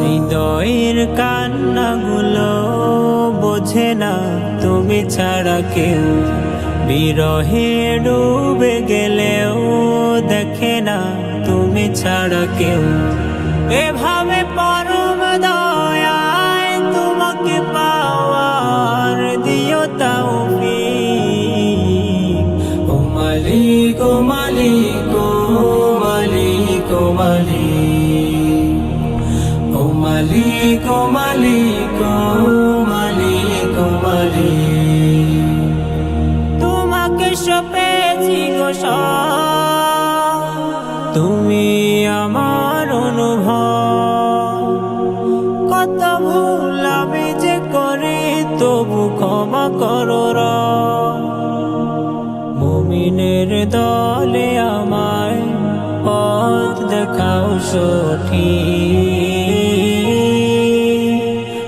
হৃদয়ের কান্নাগুলো বোঝে না, তুমি ছাড়া কেউ। বিরহে ডুবে গেলেও দেখে না, তুমি ছাড়া কেউ। এভাবে পরম মালিক ও মালিক ও মালিক। ও মালিক ও মালিক ও তোমাকে সপেছি গো। তুমি আমার অনুভব। কত ভুল আমি যে করি, তবু ক্ষমা করো। মুমিনের দলে আমায় পথ দেখাও সঠিক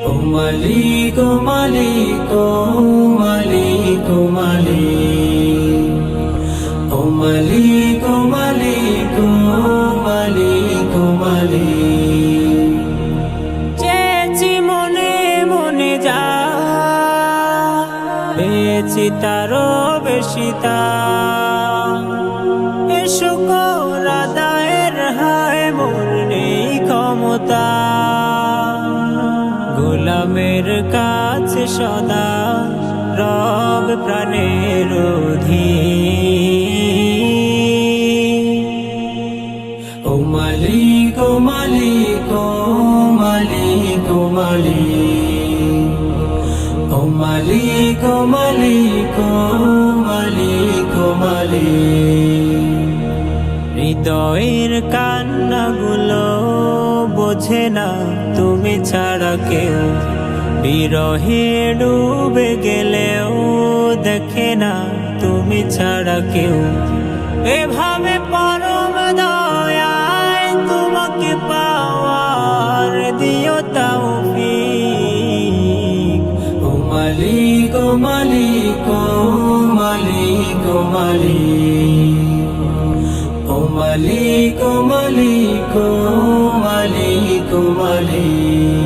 ও মালিক ও মালিক ও মালিক ও মালিক। ও মালিক ও মালিক। পেয়েছি তারও বেশি এসো দায়ের হায়, মোর ক্ষমতা। গোলামের কাছে সদা রব প্রাণের অধীর ও মালিক ও মালিক ও মালিক ও মালিক। মালিক মালিক মালিক মালিক। হৃদয়ের কান্নাগুলো বোঝে না তুমি ছাড়া কেউ। বিরহে ডুবে গেলেও দেখে না তুমি ছাড়া কেউ। এভাবে পরম মালিক মালিক মালিক। ও মালিক মালিক মালিক মালিক।